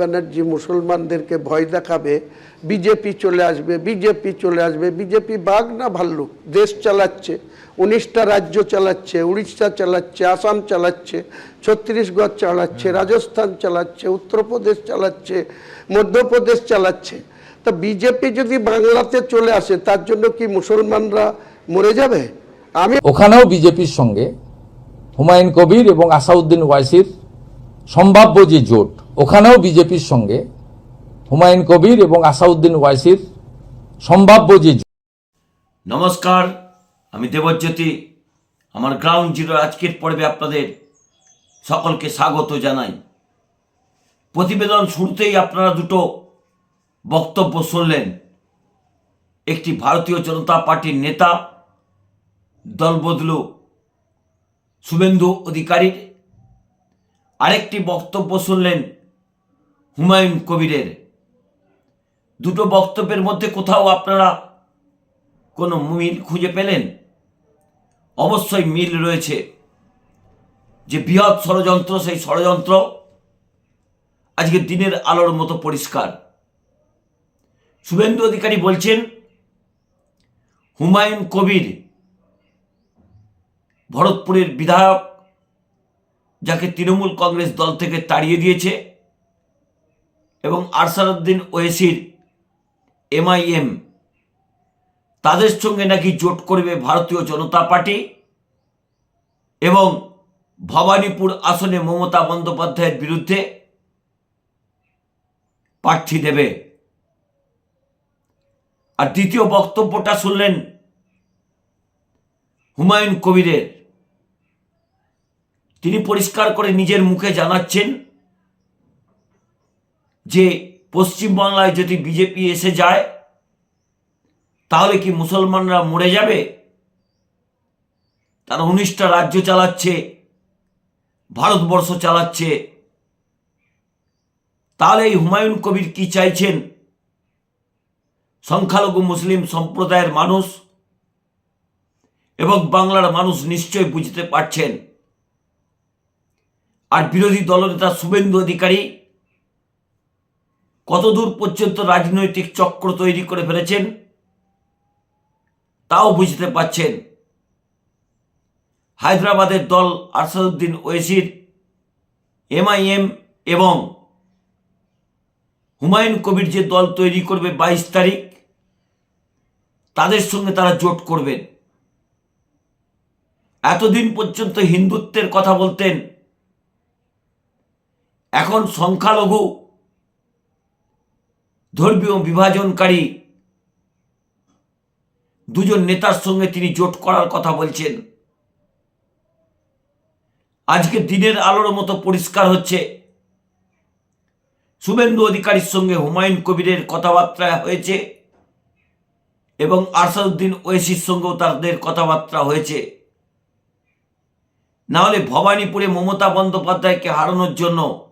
ব্যানার্জি মুসলমানদেরকে ভয় দেখাবে বিজেপি চলে আসবে বিজেপি চলে আসবে বিজেপি বাঘ না ভাল্লুক? দেশ চালাচ্ছে উনিশটা রাজ্য চালাচ্ছে উড়িষ্যা চালাচ্ছে আসাম চালাচ্ছে ছত্তিশগড় চালাচ্ছে রাজস্থান চালাচ্ছে উত্তরপ্রদেশ চালাচ্ছে মধ্যপ্রদেশ চালাচ্ছে। তা বিজেপি যদি বাংলাতে চলে আসে তার জন্য কি মুসলমানরা মরে যাবে? আমি ওখানেও বিজেপির সঙ্গে হুমায়ুন কবির এবং আসাউদ্দিন ওয়াইসির সম্ভাব্য যে জোট ওখানেও বিজেপির সঙ্গে হুমায়ুন কবির এবং আসাউদ্দিন ওয়াইসির সম্ভাব্য যে নমস্কার, আমি দেবজ্যোতি। আমার গ্রাউন্ড জিরো আজকের পর্বে আপনাদের সকলকে স্বাগত জানাই। প্রতিবেদন শুরুতেই আপনারা দুটো বক্তব্য শুনলেন। একটি ভারতীয় জনতা পার্টির নেতা, দলবদলু শুভেন্দু অধিকারীর। আরেকটি বক্তব্য শুনলেন হুমায়ুন কবিরের। দুটো বক্তব্যের মধ্যে কোথাও আপনারা কোনো মিল খুঁজে পেলেন? অবশ্যই মিল রয়েছে যে বৃহৎ ষড়যন্ত্র, সেই ষড়যন্ত্র আজকে দিনের আলোর মতো পরিষ্কার। শুভেন্দু অধিকারী বলছেন, হুমায়ুন কবির ভরতপুরের বিধায়ক, যাকে তৃণমূল কংগ্রেস দল থেকে তাড়িয়ে দিয়েছে এবং আরসারউদ্দিন ওয়েসির এমআইএম তাদের সঙ্গে নাকি জোট করবে ভারতীয় জনতা পার্টি এবং ভবানীপুর আসনে মমতা বন্দ্যোপাধ্যায়ের বিরুদ্ধে প্রার্থী দেবে। আর দ্বিতীয় বক্তব্যটা শুনলেন হুমায়ুন কবিরের। তিনি পরিষ্কার করে নিজের মুখে জানাচ্ছেন যে পশ্চিমবাংলায় যদি বিজেপি এসে যায়, তাহলে কি মুসলমানরা মরে যাবে? তারা উনিশটা রাজ্য চালাচ্ছে, ভারতবর্ষ চালাচ্ছে। তাহলে এই হুমায়ুন কবির কি চাইছেন? সংখ্যালঘু মুসলিম সম্প্রদায়ের মানুষ এবং বাংলার মানুষ নিশ্চয় বুঝতে পারছেন। আর বিরোধী দলনেতা শুভেন্দু অধিকারী কতদূর পর্যন্ত রাজনৈতিক চক্র তৈরি করে ফেলেছেন, তাও বুঝতে পাচ্ছেন হায়দ্রাবাদের দল আরসাদুদ্দিন ওয়েসির, এমআইএম এবং হুমায়ুন কবির যে দল তৈরি করবে বাইশ তারিখ, তাদের সঙ্গে তারা জোট করবেন। এতদিন পর্যন্ত হিন্দুত্বের কথা বলতেন, এখন সংখ্যালঘু ধর্মীয় বিভাজনকারী দুজন নেতার সঙ্গে তিনি জোট করার কথা বলছেন। আজকে দিনের আলোর মতো পরিষ্কার হচ্ছে। শুভেন্দু অধিকারীর সঙ্গে হুমায়ুন কবিরের কথাবার্তা হয়েছে এবং আরসাদুদ্দিন ওয়েসির সঙ্গেও তাদের কথাবার্তা হয়েছে। না হলে ভবানীপুরে মমতা বন্দ্যোপাধ্যায়কে হারানোর জন্য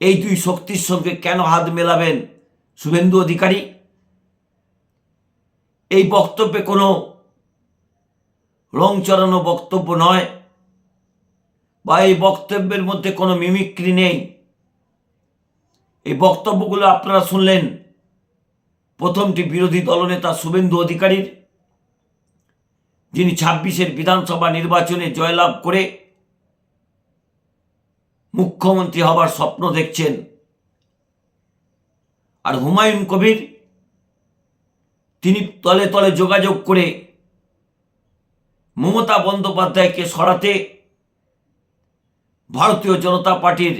এই দুই শক্তির সঙ্গে কেন হাত মেলাবেন, শুভেন্দু অধিকারী? এই বক্তব্যে কোনো রং চড়ানো বক্তব্য নয়, বা এই বক্তব্যের মধ্যে কোনো মিমিক্রি নেই। এই বক্তব্যগুলো আপনারা শুনলেন প্রথমটি বিরোধী দলনেতা শুভেন্দু অধিকারীর, যিনি ছাব্বিশের বিধানসভা নির্বাচনে জয়লাভ করে মুখ্যমন্ত্রী হবার স্বপ্ন দেখছেন। আর হুমায়ুন কবির, তিনি তলে তলে যোগাযোগ করে মমতা বন্দ্যোপাধ্যায়কে সরাতে ভারতীয় জনতা পার্টির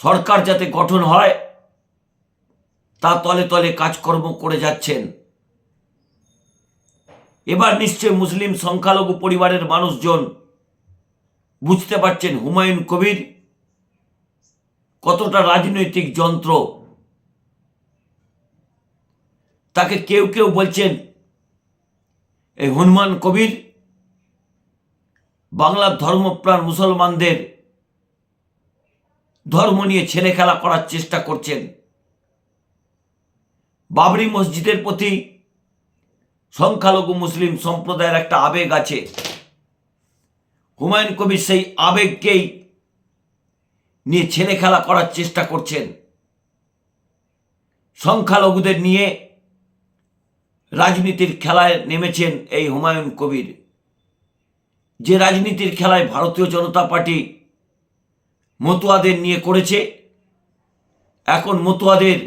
সরকার যাতে গঠন হয়, তা তলে তলে কাজকর্ম করে যাচ্ছেন। এবার নিশ্চয় মুসলিম সংখ্যালঘু পরিবারের মানুষজন বুঝতে পারছেন হুমায়ুন কবির কতটা রাজনৈতিক যন্ত্র? তাকে কেউ কেউ বলছেন, এই হনুমান কবির বাংলার ধর্মপ্রাণ মুসলমানদের ধর্ম নিয়ে ছেলে খেলা করার চেষ্টা করছেন। বাবরি মসজিদের প্রতি সংখ্যালঘু মুসলিম সম্প্রদায়ের একটা আবেগ আছে। হুমায়ুন কবির সেই আবেগকেই নিয়ে ছেলে খেলা করার চেষ্টা করছেন। সংখ্যালঘুদের নিয়ে রাজনীতির খেলায় নেমেছেন এই হুমায়ুন কবির। যে রাজনীতির খেলায় ভারতীয় জনতা পার্টি মতুয়াদের নিয়ে করেছে, এখন মতুয়াদের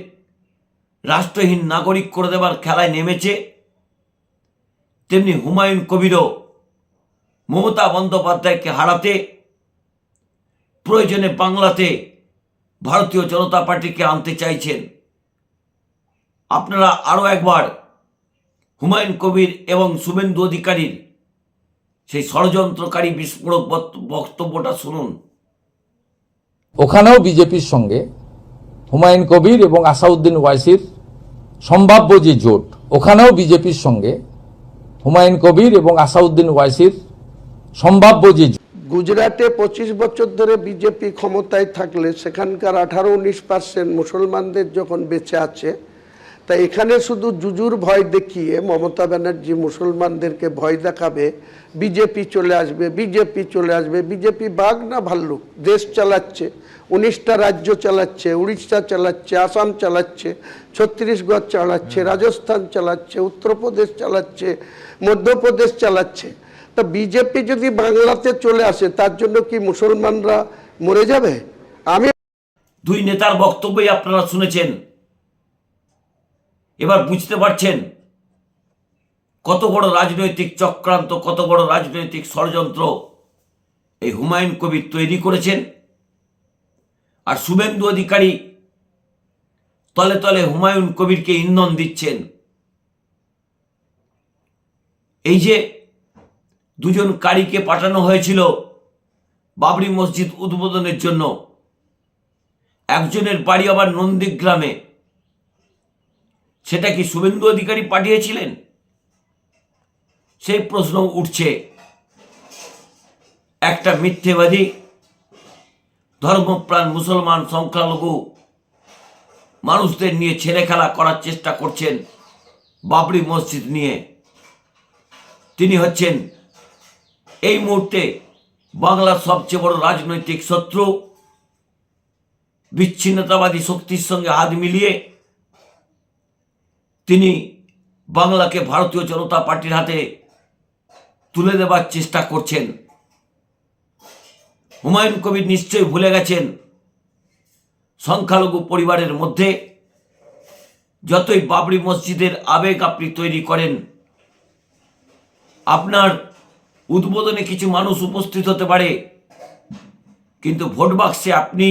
রাষ্ট্রহীন নাগরিক করে দেবার খেলায় নেমেছে, তেমনি হুমায়ুন কবিরও মমতা বন্দ্যোপাধ্যায়কে হারাতে, প্রয়োজনে বাংলাতে ভারতীয় জনতা পার্টিকে আনতে চাইছেন। আপনারা আরও একবার হুমায়ুন কবির এবং শুভেন্দু অধিকারীর সেই ষড়যন্ত্রকারী বিস্ফোরক বক্ত- বক্তব্যটা শুনুন। ওখানেও বিজেপির সঙ্গে হুমায়ুন কবির এবং আসাউদ্দিন ওয়াইসির সম্ভাব্য যে জোট, ওখানেও বিজেপির সঙ্গে হুমায়ুন কবির এবং আসাউদ্দিন ওয়াইসির সম্ভাব্য যে গুজরাটে পঁচিশ বছর ধরে বিজেপি ক্ষমতায় থাকলে সেখানকার আঠারো উনিশ পার্সেন্ট মুসলমানদের যখন বেঁচে আছে তা এখানে শুধু জুজুর ভয় দেখিয়ে মমতা ব্যানার্জি মুসলমানদেরকে ভয় দেখাবে বিজেপি চলে আসবে বিজেপি চলে আসবে বিজেপি বাঘ না ভাল্লুক? দেশ চালাচ্ছে উনিশটা রাজ্য চালাচ্ছে উড়িষ্যা চালাচ্ছে আসাম চালাচ্ছে ছত্তিশগড় চালাচ্ছে রাজস্থান চালাচ্ছে উত্তরপ্রদেশ চালাচ্ছে মধ্যপ্রদেশ চালাচ্ছে। তা বিজেপি যদি বাংলাতে চলে আসে, তার জন্য কি মুসলমানরা মরে যাবে? আমি দুই নেতার বক্তব্যই আপনারা শুনেছেন। এবার বুঝতে পারছেন কত বড় রাজনৈতিক চক্রান্ত, কত বড় রাজনৈতিক ষড়যন্ত্র এই হুমায়ুন কবির তৈরি করেছেন। আর শুভেন্দু অধিকারী তলে তলে হুমায়ুন কবিরকে ইন্ধন দিচ্ছেন। এই যে দুজন কারীকে পাঠানো হয়েছিল বাবরি মসজিদ উদ্বোধনের জন্য। একজনের বাড়ি আবার নন্দীগ্রামে। সেটা কি শুভেন্দু অধিকারী পাঠিয়েছিলেন? সেই প্রশ্ন উঠছে। একটা মিথ্যেবাদী, ধর্মপ্রাণ মুসলমান সংখ্যালঘু মানুষদের নিয়ে ছেলে খেলা করার চেষ্টা করছেন বাবরি মসজিদ নিয়ে। তিনি হচ্ছেন এই মুহূর্তে বাংলার সবচেয়ে বড় রাজনৈতিক শত্রু, বিচ্ছিন্নতাবাদী শক্তির সঙ্গে হাত মিলিয়ে তিনি বাংলাকে ভারতীয় জনতা পার্টির হাতে তুলে দেবার চেষ্টা করছেন। হুমায়ুন কবির নিশ্চয়ই ভুলে গেছেন, সংখ্যালঘু পরিবারের মধ্যে যতই বাবরি মসজিদের আবেগ আপনি তৈরি করেন, আপনার উদ্বোধনে কিছু মানুষ উপস্থিত হতে পারে। কিন্তু ভোট বাক্সে আপনি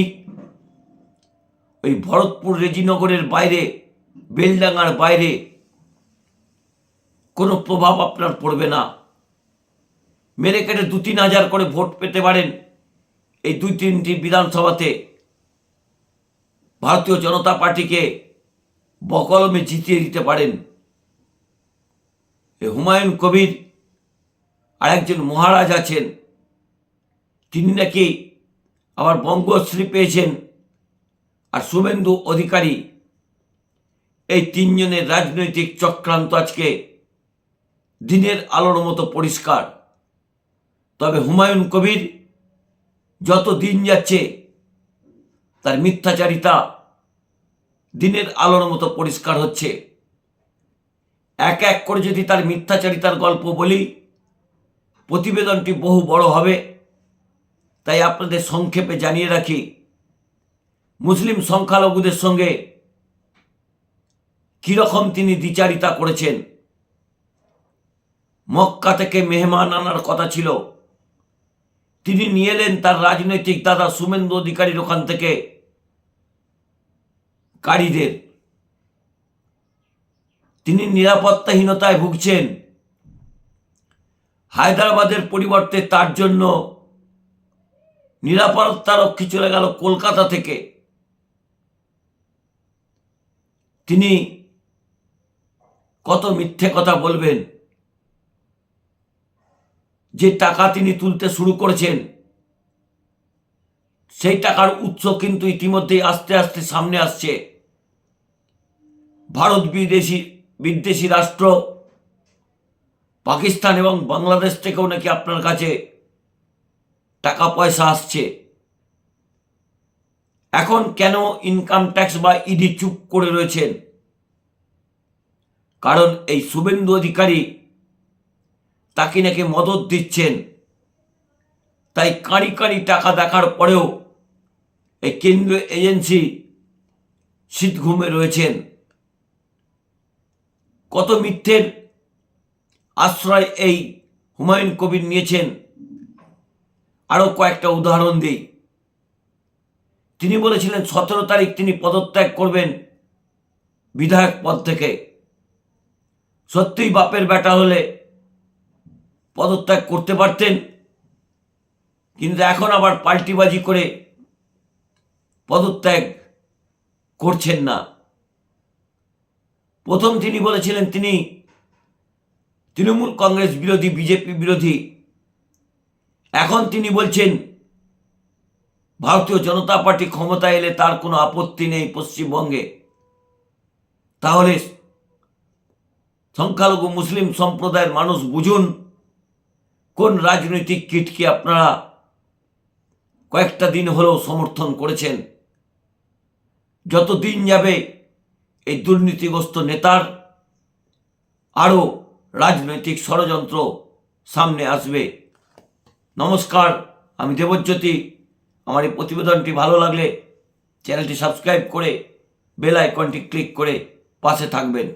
ওই ভরতপুর রেজিনগরের বাইরে, বেলডাঙ্গার বাইরে কোনো প্রভাব আপনার পড়বে না। মেরে কেটে দু তিন হাজার করে ভোট পেতে পারেন এই দুই তিনটি বিধানসভাতে। ভারতীয় জনতা পার্টিকে বকলমে জিতিয়ে দিতে পারেন। হুমায়ুন কবির আর একজন মহারাজ আছেন। তিনি নাকি আবার বঙ্গশ্রী পেয়েছেন। আর শুভেন্দু অধিকারী, এই তিনজনের রাজনৈতিক চক্রান্ত আজকে দিনের আলোর মতো পরিষ্কার। তবে হুমায়ুন কবির যত দিন যাচ্ছে, তার মিথ্যাচারিতা দিনের আলোর মতো পরিষ্কার হচ্ছে। এক এক করে যদি তার মিথ্যাচারিতার গল্প বলি প্রতিবেদনটি বহু বড় হবে। তাই আপনাদের সংক্ষেপে জানিয়ে রাখি, মুসলিম সংখ্যালঘুদের সঙ্গে কীরকম তিনি দ্বিচারিতা করেছেন। মক্কা থেকে মেহমান আনার কথা ছিল। তিনি নিয়ে এলেন তার রাজনৈতিক দাদা সুমেন্দু অধিকারীর ওখান থেকে কারীদের। তিনি নিরাপত্তাহীনতায় ভুগছেন। হায়দ্রাবাদের পরিবর্তে তার জন্য নিরাপত্তা রক্ষী চলে গেল কলকাতা থেকে। তিনি কত মিথ্যে কথা বলবেন? যে টাকা তিনি তুলতে শুরু করেছেন, সেই টাকার উৎস কিন্তু ইতিমধ্যেই আস্তে আস্তে সামনে আসছে। ভারত বিদেশি বিদেশি রাষ্ট্র পাকিস্তান এবং বাংলাদেশ থেকেও নাকি আপনার কাছে টাকা পয়সা আসছে। এখন কেন ইনকাম ট্যাক্স বা ইডি চুপ করে রয়েছেন? কারণ এই শুভেন্দু অধিকারী তাকে নাকি মদত দিচ্ছেন। তাই কাঁড়ি কাঁড়ি টাকা দেখার পরেও এই কেন্দ্রীয় এজেন্সি শীত ঘুমে রয়েছেন। কত মিথ্যের আশ্রয় এই হুমায়ুন কবির নিয়েছেন। আরও কয়েকটা উদাহরণ দিই। তিনি বলেছিলেন, সতেরো তারিখ তিনি পদত্যাগ করবেন বিধায়ক পদ থেকে। সত্যিই বাপের বেটা হলে পদত্যাগ করতে পারতেন, কিন্তু এখন আবার পাল্টিবাজি করে পদত্যাগ করছেন না। প্রথম তিনি বলেছিলেন, তিনি তৃণমূল কংগ্রেস বিরোধী, বিজেপি বিরোধী। এখন তিনি বলছেন, ভারতীয় জনতা পার্টি ক্ষমতায় এলে তার কোনো আপত্তি নেই পশ্চিমবঙ্গে। তাহলে সংখ্যালঘু মুসলিম সম্প্রদায়ের মানুষ বুঝুন, কোন রাজনৈতিক কিটকে আপনারা কয়েকটা দিন হলেও সমর্থন করেছেন। যত দিন যাবে এই দুর্নীতিগ্রস্ত নেতার আরও রাজনৈতিক ষড়যন্ত্র সামনে আসবে। নমস্কার, আমি দেবজ্যোতি। আমার এই প্রতিবেদনটি ভালো লাগলে চ্যানেলটি সাবস্ক্রাইব করে বেল আইকনটি ক্লিক করে পাশে থাকবেন।